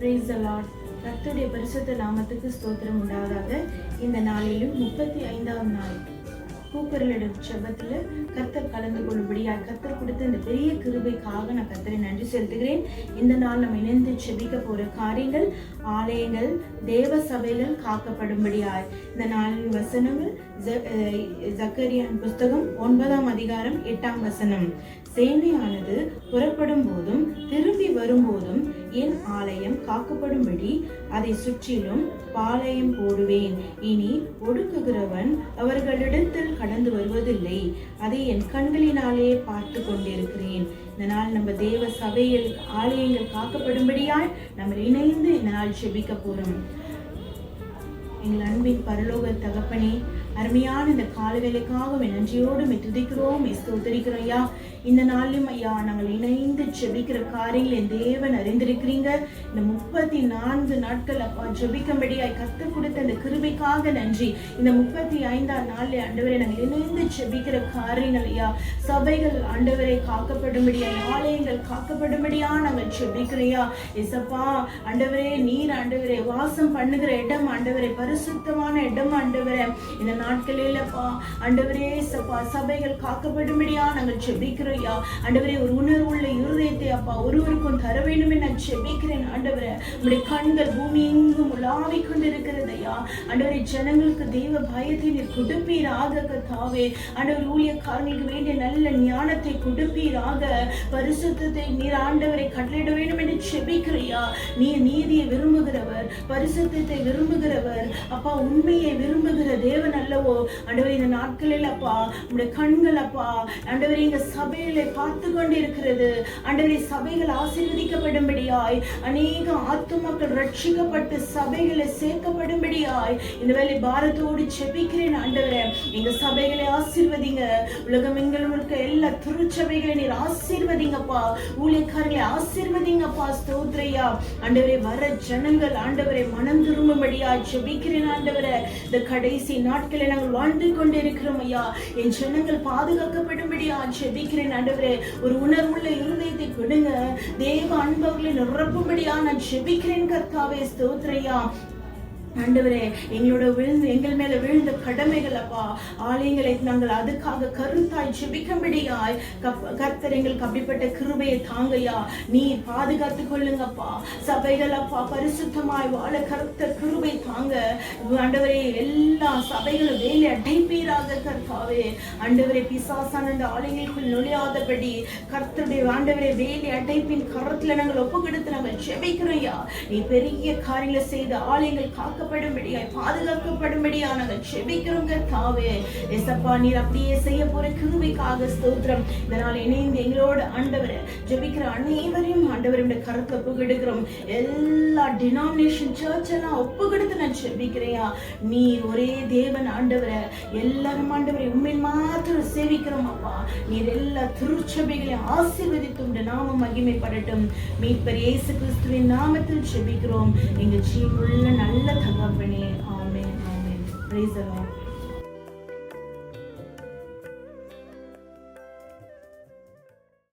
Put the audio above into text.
Brace allot கர்த்துடைய பரிசுத்த நாமத்துக்கு ஸ்தோத்திரம் உண்டாவதாக இந்த நாளிலும் முப்பத்தி ஐந்தாம் நாள். கூக்குரலிடம் செபத்தில் கர்த்தர் கலந்து கொள்ளும்படியாக கர்த்தர் கொடுத்த இந்த பெரிய கிருபைக்காக நான் கர்த்தரை நன்றி செலுத்துகிறேன். இந்த நாள் நம்ம இணைந்து செபிக்க போகிற காரியங்கள் ஆலயங்கள் தேவ சபைகள் காக்கப்படும்படியாய். இந்த நாளின் வசனங்கள் ஜக்கரியான் புஸ்தகம் ஒன்பதாம் அதிகாரம் எட்டாம் வசனம். சேனையானது புறப்படும் போதும் திரும்பி வரும்போதும் என் ஆலயம் காக்கப்படும்படி அதை சுற்றிலும் பாளையம் போடுவேன். இனி ஒடுக்குகிறவன் அவர்களிடத்தில் கடந்து வருவதில்லை. அதை என் கண்களினாலே பார்த்து கொண்டிருக்கிறேன். இந்த நாள் நம்ம தேவ சபையில் ஆலயங்கள் காக்கப்படும்படியால் நம்ம இணைந்து இந்த நாள் செபிக்க போறோம். எங்கள் அன்பின் பரலோக தகப்பனே அருமையான இந்த காலவேலைக்காக நன்றியோடு மெய் துதிக்கிறோம் மெய் ஐயா. இந்த நாளிலும் ஐயா நாங்கள் இணைந்து ஜெபிக்கிற காரியங்கள் என் தேவன் அறிந்திருக்கிறீங்க. இந்த முப்பத்தி நான்கு நாட்கள் அப்பா ஜெபிக்கும்படியாய் கத்து கொடுத்த இந்த கிருபைக்காக நன்றி. இந்த முப்பத்தி ஐந்தாம் நாளில் ஆண்டவரை நாங்கள் இணைந்து ஜெபிக்கிற காரியங்கள் ஐயா. சபைகள் ஆண்டவரை காக்கப்படும்படியாய் ஆலயங்கள் காக்கப்படும்படியா நாங்கள் ஜெபிக்கிறையா எசப்பா ஆண்டவரே நீர் ஆண்டவரே வாசம் பண்ணுகிற இடம் ஆண்டவரை பரிசுத்தமான இடம் ஆண்டவரை. இந்த நாட்களில் அப்பா அண்டவரே சப்பா சபைகள் காக்கப்படும்படியா நாங்கள் செபிக்கிறோயா அண்டவரே ஒரு உணர்வுள்ள இருதயத்தை அப்பா ஒருவருக்கும் தர வேண்டும் என நான் செபிக்கிறேன் ஆண்டவரே. உங்களுடைய கண்கள் பூமி எங்கும் உலாவிக் கொண்டிருக்கிறதையா. ஆண்டவரே ஜனங்களுக்கு தெய்வ பயத்தை நீர் கொடுப்பீராக தாவே ஆண்டவர் ஊழியக்காரங்களுக்கு வேண்டிய நல்ல ஞானத்தை கொடுப்பீராக. பரிசுத்தத்தை நீர் ஆண்டவரை கட்டளையிட வேண்டும் என்று செபிக்கிறையா நீ நீதியை விரும்புகிறவர் பரிசுத்தத்தை விரும்புகிறவர். அப்பா உண்மையை விரும்புகிற தேவன் எவ்வளவோ ஆண்டவர் இந்த நாட்களில் அப்பா உங்களுடைய கண்கள் அப்பா ஆண்டவர் எங்க சபையில பார்த்து கொண்டு இருக்கிறது ஆண்டவரை சபைகள் ஆசீர்வதிக்கப்படும்படியாய் அநேக ஆத்துமாக்கள் ரட்சிக்கப்பட்டு சபைகளை சேர்க்கப்படும்படியாய் இந்த வேலை பாரத்தோடு செபிக்கிறேன் ஆண்டவரே. எங்க சபைகளை ஆசீர்வதிங்க. உலகம் எங்களுக்கு எல்லா திருச்சபைகளை நீர் ஆசீர்வதிங்கப்பா. ஊழியக்காரங்களை ஆசீர்வதிங்கப்பா. ஸ்தோத்ரையா ஆண்டவரே வர ஜனங்கள் ஆண்டவரை மனம் திரும்பும்படியாய் செபிக்கிறேன் ஆண்டவரே. இந்த கடைசி நாட்களை நாங்கள் வாழ்ந்து கொண்டிருக்கிறோம் ஐயா. என் ஜனங்கள் பாதுகாக்கப்படும்படியா ஜெபிக்கிறேன் ஆண்டவரே. ஒரு உணர்வுள்ள இருதயத்தை கொடுங்க. தேவ அன்பவர்களை நிரப்பும்படியா நான் ஜெபிக்கிறேன் கர்த்தாவே. ஸ்தோத்ரையா ஆண்டவரே எங்களோட விழுந்து எங்கள் மேல விழுந்த கடமைகள் அப்பா. ஆலயங்களை நாங்கள் அதுக்காக கருத்தாய் ஜெபிக்கும்படியாய் கப்- கர்த்தர் எங்களுக்கு அப்படிப்பட்ட கிருபையை தாங்கய்யா நீ பாதுகாத்துக் கொள்ளுங்கப்பா சபைகள் அப்பா பரிசுத்தமாய் வாழ கருத்த கிருபை தாங்க ஆண்டவரே எல்லா சபைகளும் வேலை அடைப்பீராக கர்த்தாவே. ஆண்டவரே பிசாசான அந்த ஆலயங்களுக்குள் நுழையாதபடி கர்த்தருடைய ஆண்டவரே வேலை அடைப்பின் கரத்துல நாங்கள் ஒப்பு கொடுத்து நாங்கள் ஜெபிக்கிறோம்யா நீ பெரிய காரியங்களை செய்து ஆலயங்கள் காக்கப்படும்படியாய் பாதுகாக்கப்படும்படியா நாங்கள் ஜெபிக்கிறோங்க தாவே எசப்பா நீர் அப்படியே செய்ய போற கிருபைக்காக ஸ்தோத்திரம். இதனால் இணைந்து எங்களோட ஆண்டவர் ஜெபிக்கிற அனைவரையும் ஆண்டவருடைய கருத்தை ஒப்பு கொடுக்கிறோம் எல்லா டினாமினேஷன் சர்ச் எல்லாம் ஒப்பு கொடுத்து நான் ஜெபிக்கிறையா நீ ஒரே தேவன் ஆண்டவரை எல்லாரும் ஆண்டவரை உண்மை மாத்திரம் சேவிக்கிறோம் அப்பா. நீர் எல்லா திருச்சபைகளையும் ஆசீர்வதித்து உண்டு நாம மகிமைப்படட்டும். மீட்பர் இயேசு கிறிஸ்துவின் நாமத்தில் செபிக்கிறோம் எங்க ஜீவுள்ள நல்ல தகப்பனே ஆமென் ஆமென். பிரைஸ்